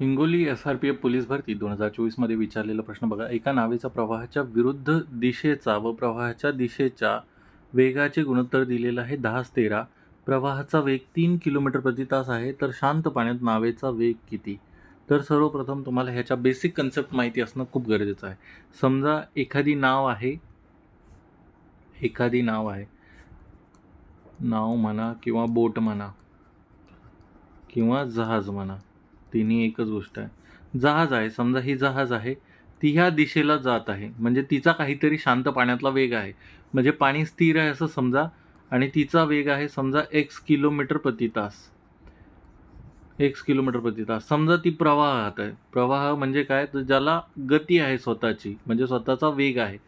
Hingoli S R P F police भरती दोन हजार चोवीसमध्ये विचारलेला प्रश्न बघा. एका नावेचा प्रवाहाच्या विरुद्ध दिशेचा व प्रवाहाच्या दिशेच्या वेगाचे गुणोत्तर दिलेलं आहे दहाच तेरा. प्रवाहाचा वेग तीन किलोमीटर प्रति तास आहे तर शांत पाण्यात नावेचा वेग किती? तर सर्वप्रथम तुम्हाला ह्याच्या बेसिक कन्सेप्ट माहिती असणं खूप गरजेचं आहे. समजा एखादी नाव आहे एखादी नाव आहे. नाव म्हणा किंवा बोट म्हणा किंवा जहाज म्हणा. तिन्ही एकच गोष्ट आहे. जहाज आहे समजा ही जहाज आहे ती ह्या दिशेला जात आहे. म्हणजे तिचा काहीतरी शांत पाण्यातला वेग आहे. म्हणजे पाणी स्थिर आहे असं समजा आणि तिचा वेग आहे समजा एक्स किलोमीटर प्रति तास. एक्स किलोमीटर प्रति तास. समजा ती प्रवाहात आहे. प्रवाह म्हणजे काय? तर ज्याला गती आहे स्वतःची म्हणजे स्वतःचा वेग आहे.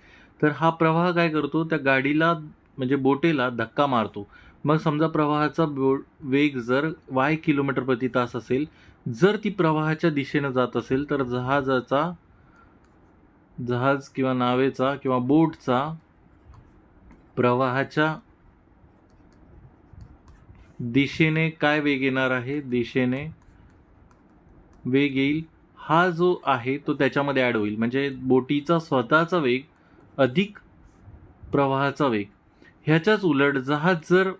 तर हा प्रवाह काय करतो? त्या गाडीला म्हणजे बोटेला धक्का मारतो. मग समजा प्रवाहाचा बो वेग जर वाय किलोमीटर प्रति तास असेल जर ती प्रवाहाच्या दिशेनं जात असेल तर जहाजाचा जहाज किंवा नावेचा किंवा बोटचा प्रवाहाच्या दिशेने काय वेग येणार आहे? दिशेने वेग येईल. हा जो आहे तो त्याच्यामध्ये ॲड होईल. म्हणजे बोटीचा स्वतःचा वेग अधिक प्रवाहाचा वेग. ह्याच्याच उलट जहाज जर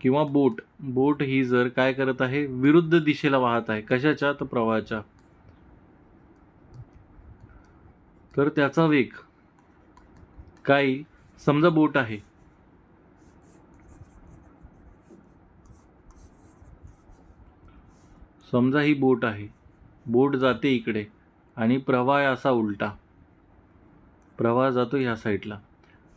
किंवा बोट. बोट ही जर काय करत आहे विरुद्ध दिशेला वाहत आहे. कशाच्या? तर प्रवाहाच्या. तर त्याचा वेग. काय समजा बोट आहे. समजा ही बोट आहे. बोट जाते इकडे आणि प्रवाह असा उलटा. प्रवाह जातो ह्या साईडला.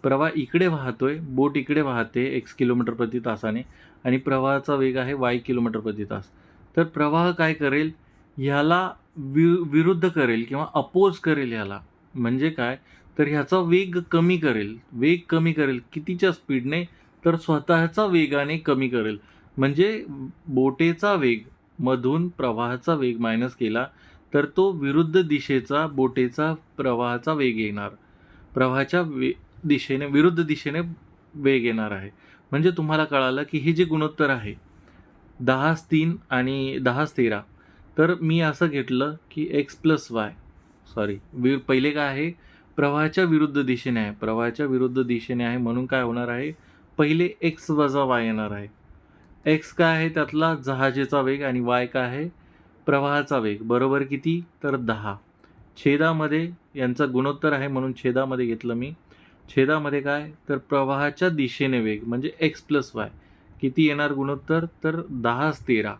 प्रवाह इकडे वाहतोय बोट इकडे वाहते एक्स किलोमीटर प्रति तासाने आणि प्रवाहाचा वेग आहे वाय किलोमीटर प्रति तास. तर प्रवाह काय करेल? ह्याला वि विरुद्ध करेल किंवा अपोज करेल ह्याला. म्हणजे काय? तर ह्याचा वेग कमी करेल. वेग कमी करेल कितीच्या स्पीडने तर स्वतःचा वेगाने कमी करेल. म्हणजे बोटेचा वेग मधून प्रवाहाचा वेग मायनस केला तर तो विरुद्ध दिशेचा बोटेचा प्रवाहाचा वेग येणार. प्रवाहाच्या वे दिशेने विरुद्ध दिशेने वेग येणार आहे. म्हणजे तुम्हाला कळालं की हे जे गुणोत्तर आहे दहाच तीन आणि दहाच तेरा तर मी असं घेतलं की एक्स प्लस वाय सॉरी वि पहिले काय आहे? प्रवाहाच्या विरुद्ध दिशेने आहे. प्रवाहाच्या विरुद्ध दिशेने आहे म्हणून काय होणार आहे? पहिले एक्स वजा वाय येणार आहे. एक्स काय आहे त्यातला? जहाजेचा वेग आणि वाय काय आहे? प्रवाहाचा वेग. बरोबर किती? तर दहा. छेदामध्ये यांचा गुणोत्तर आहे म्हणून छेदामध्ये घेतलं मी. छेदामध्ये काय? तर प्रवाहाच्या दिशेने वेग म्हणजे एक्स प्लस वाय किती येणार गुणोत्तर? तर दहाच तेरा.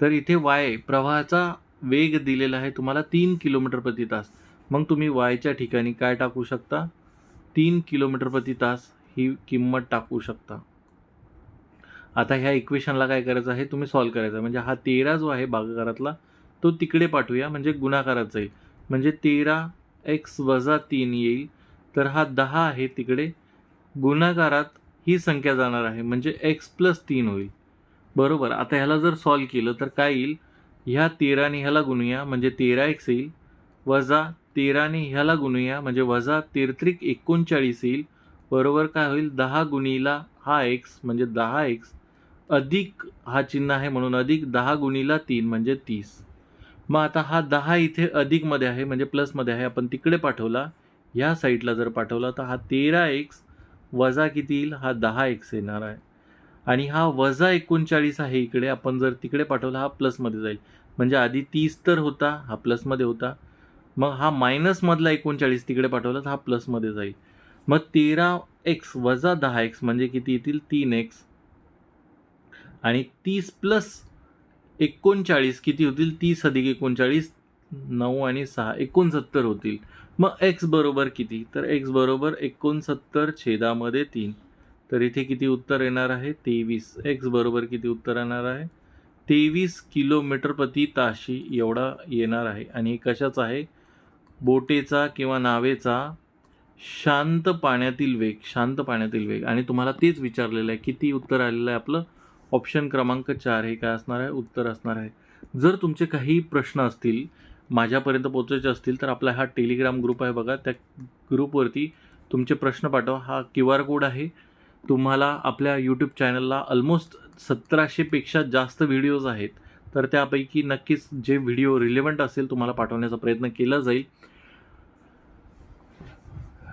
तर इथे वाय प्रवाहाचा वेग दिलेला आहे तुम्हाला तीन किलोमीटर प्रति तास. मग तुम्ही वायच्या ठिकाणी काय टाकू शकता? तीन किलोमीटर प्रति तास ही किंमत टाकू शकता. आता ह्या इक्वेशनला काय करायचं आहे? तुम्ही सॉल्व करायचं आहे. म्हणजे हा तेरा जो आहे भागाकारातला तो तिकडे पाठवूया म्हणजे गुणाकारात जाईल. म्हणजे तेरा एक्स वजा तीन येईल. तर हा दहा आहे तिकडे. गुणाकारात ही संख्या जाणार आहे म्हणजे एक्स प्लस तीन होईल. बरोबर? आता ह्याला जर सॉल्व केलं तर काय येईल? ह्या तेराने ह्याला गुणूया म्हणजे तेरा एक्स येईल. वजा तेराने ह्याला गुणूया म्हणजे वजा तेरत्रिक एकोणचाळीस येईल. बरोबर काय होईल? दहा गुणीला हा एक्स म्हणजे दहा एक्स अधिक हा चिन्ह आहे म्हणून अधिक दहा गुणीला तीन म्हणजे तीस. मग आता हा दहा इथे अधिकमध्ये आहे म्हणजे प्लसमध्ये आहे. आपण तिकडे पाठवला. ह्या साईडला जर पाठवला तर हा तेरा एक्स वजा किती येईल? हा दहा एक्स येणार आहे. आणि हा वजा एकोणचाळीस आहे इकडे आपण जर तिकडे पाठवला हा प्लसमध्ये जाईल. म्हणजे आधी तीस तर होता हा प्लसमध्ये होता. मग हा मायनसमधला एकोणचाळीस तिकडे पाठवला तर हा प्लसमध्ये जाईल. मग तेरा एक्स वजा दहा एक्स म्हणजे किती येतील? तीन एक्स आणि तीस प्लस एकोणचाळीस किती होतील? तीस अधिक एकोणचाळीस नऊ आणि सहा एकोणसत्तर होतील. मग एक्स बरोबर किती? तर एक्स बरोबर एकोणसत्तर छेदामध्ये तीन. तर इथे किती उत्तर येणार आहे? तेवीस. एक्स बरोबर किती उत्तर येणार आहे? तेवीस किलोमीटर प्रति ताशी एवढा येणार आहे. आणि हे कशाचा आहे? बोटेचा किंवा नावेचा शांत पाण्यातील वेग शांत पाण्यातील वेग. आणि तुम्हाला तेच विचारलेलं आहे किती उत्तर आलेलं आहे आपलं? ऑप्शन क्रमांक चार हे काय असणार आहे? उत्तर असणार आहे. जर तुमचे काही प्रश्न असतील माझ्यापर्यंत पोचायचे असतील तर आपला हा टेलिग्राम ग्रुप आहे बघा. त्या ग्रुपवरती तुमचे प्रश्न पाठवा. हा क्यू आर कोड आहे. तुम्हाला आपल्या यूट्यूब चॅनलला ऑलमोस्ट सतराशेपेक्षा जास्त व्हिडिओज आहेत. तर त्यापैकी नक्कीच जे व्हिडिओ रिलेवंट असेल तुम्हाला पाठवण्याचा प्रयत्न केला जाईल.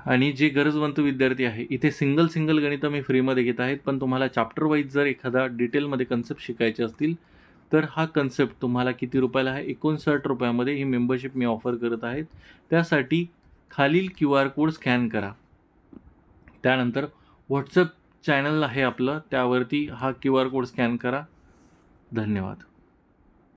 आणि जे गरजवंत विद्यार्थी आहे इथे सिंगल सिंगल गणितं मी फ्रीमध्ये घेत आहेत. पण तुम्हाला चॅप्टर वाईज जर एखादा डिटेलमध्ये कन्सेप्ट शिकायचे असतील तर हा कन्सेप्ट तुम्हाला किती रुपयाला आहे? एकोणसाठ रुपयामध्ये ही मेंबरशिप मी ऑफर करत आहेत. त्यासाठी खालील क्यू आर कोड स्कॅन करा. त्यानंतर व्हॉट्सअप चॅनल आहे आपलं. त्यावरती हा क्यू आर कोड स्कॅन करा. धन्यवाद.